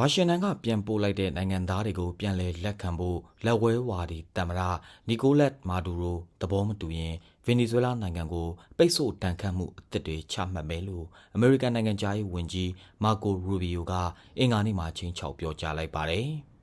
ဝါရှင်တန်ကပြန်ပို့လိုက်တဲ့နိုင်ငံသားတွေကိုပြန်လည်လက်ခံဖို့လက်ဝဲဝါဒီတမရနီကိုလက်မာဒူရိုသဘောမတူရင်ဗင်နီဇွဲလားနိုင်ငံကိုပိတ်ဆို့တန်ခတ်မှုအသစ်တွေချမှတ်မယ်လို့အမေရိကန်နိုင်ငံသားရေးဝန်ကြီးမာကိုရူဘီယိုကအင်္ဂါနေ့မှာချင်းချောက်ပြောကြားလိုက်ပါတယ်။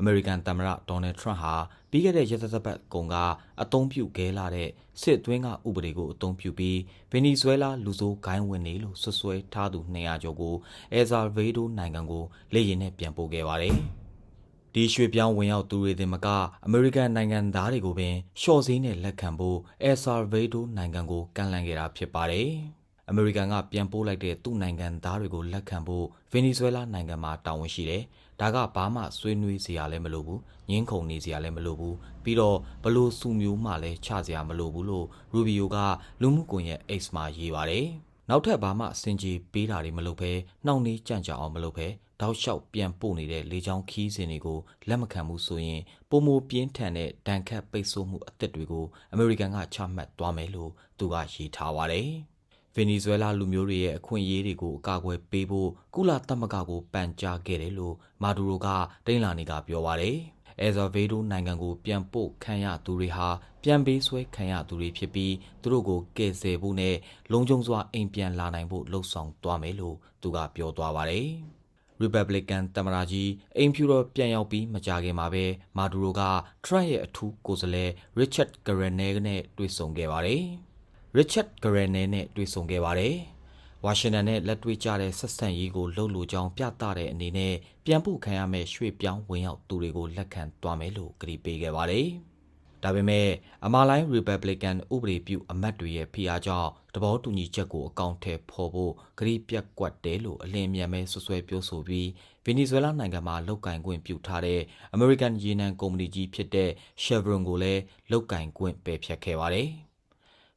အမေရိကန်သမ္မတဒေါ်နယ်ထရန့်ဟာပြီးခဲ့တဲ့ရက်သတ္တပတ်ကုန်ကအသုံးပြုခဲ့လာတဲ့စစ်သွင်းကဥပဒေကိုအသုံးပြုပြီးဗင်နီဇွဲလားလူဆိုးဂိုင်းဝင်နေလို့ဆွဆွဲထားသူ200ကျော်ကိုအယ်ဆာဗေဒိုနိုင်ငံကိုလေယာဉ်နဲ့ပြန်ပို့ခဲ့ပါတယ်။ဒီရွှေပြောင်းဝင်ရောက်သူတွေတင်မကအမေရိကန်နိုင်ငံသားတွေကိုပင်ရှော့စည်းနဲ့လက်ခံဖို့အယ်ဆာဗေဒိုနိုင်ငံကိုကန့်လန့်ခဲ့တာဖြစ်ပါတယ်။ အမေရိကန်ကပြန်ပို့လိုက်တဲ့သူ့နိုင်ငံသားတွေကိုလက်ခံဖို့ဗင်နီဇွဲလားနိုင်ငံမှာတာဝန်ရှိတယ်။ဒါကဘာမှဆွေးနွေးစရာလည်းမလိုဘူး။ငင်းခုန်နေစရာလည်းမလိုဘူး။ပြီးတော့ဘလို့စုမျိုးမှလည်းချစရာမလိုဘူးလို့ရူဘီယိုကလူမှုကွန်ရက် X မှာရေးပါတယ်။နောက်ထပ်ဘာမှစင်ကြီးပေးတာတွေမလုပ်ဘဲနှောင့်နှေးကြန့်ကြာအောင်မလုပ်ဘဲတောက်လျှောက်ပြန်ပို့နေတဲ့လေချောင်းခီးစဉ်တွေကိုလက်မခံဘူးဆိုရင်ပုံမပြင်းထန်တဲ့ဒဏ်ခတ်ပိတ်ဆို့မှုအသစ်တွေကိုအမေရိကန်ကချမှတ်သွားမယ်လို့သူကရေးထားပါတယ်။ ဗင်နီဇွဲလားလူမျိုးတွေရဲ့အခွင့်အရေးတွေကိုအကာအကွယ်ပေးဖို့ကုလသမဂ္ဂကိုပန်ကြားခဲ့တယ်လို့မာဒူရိုကတိန်လာနေကပြောပါတယ်။အဲဇာဗေဒိုနိုင်ငံကိုပြန်ပို့ခံရသူတွေဟာပြန်ပေးဆွဲခံရသူတွေဖြစ်ပြီးသူတို့ကိုကယ်ဆယ်ဖို့နဲ့လုံခြုံစွာအိမ်ပြန်လာနိုင်ဖို့လှုံ့ဆော်သွားမယ်လို့သူကပြောသွားပါတယ်။ Republican သမ္မတကြီးအိမ်ဖြူတော်ပြန်ရောက်ပြီးမကြာခင်မှာပဲမာဒူရိုကထရန့်ရဲ့အထူးကိုယ်စားလှယ် Richard Grenell နဲ့တွေ့ဆုံခဲ့ပါတယ်။ Richard Grenell နဲ့တွေ့ဆုံခဲ့ပါတယ်။ဝါရှင်တန်နဲ့လက်တွေ့ကြတဲ့ဆက်ဆံရေးကိုလှုပ်လို့ကြောင်းပြသတဲ့အနေနဲ့ပြန်ပို့ခံရမယ့်ရွှေ့ပြောင်းဝင်ရောက်သူတွေကိုလက်ခံသွားမယ်လို့ကြေပေးခဲ့ပါတယ်။ဒါပေမဲ့အမာလိုင်း Republican ဥပဒေပြုအမတ်တွေရဲ့ဖိအားကြောင့်တဘောတူညီချက်ကိုအကောင့်ထဲပေါ်ဖို့ကြေပြက်ကွက်တယ်လို့အလင်းမြန်ပဲဆွဆွဲပြောဆိုပြီးဗင်နီဇွဲလားနိုင်ငံမှာလောက်ကင်ခွင့်ပြုထားတဲ့ American ရေနံကုမ္ပဏီကြီးဖြစ်တဲ့ Chevron ကိုလည်းလောက်ကင်ခွင့်ပယ်ဖျက်ခဲ့ပါတယ်။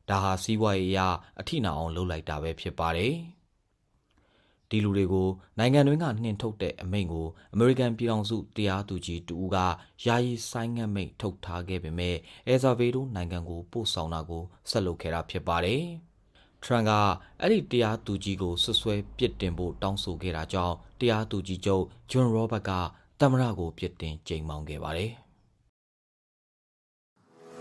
ဒါဟာစီးပွားရေးအရအထိနာအောင်လုပ်လိုက်တာပဲဖြစ်ပါတယ်။ဒီလူတွေကိုနိုင်ငံတွင်းကနှင်ထုတ်တဲ့အမိန့်ကိုအမေရိကန်ပြည်ထောင်စုတရားသူကြီးတူကယာယီဆိုင်းငံ့မိန့်ထုတ်ထားခဲ့ပေမဲ့အဲဇာဗေဒိုနိုင်ငံကိုပို့ဆောင်တာကိုဆက်လုပ်ခဲ့တာဖြစ်ပါတယ်။ထရန့်ကအဲ့ဒီတရားသူကြီးကိုဆွဆွဲပြစ်တင်ဖို့တောင်းဆိုခဲ့တာကြောင့်တရားသူကြီးချုပ်ဂျွန်ရောဘတ်ကသမ္မတကိုပြစ်တင်ကြိမ်မောင်းခဲ့ပါတယ်။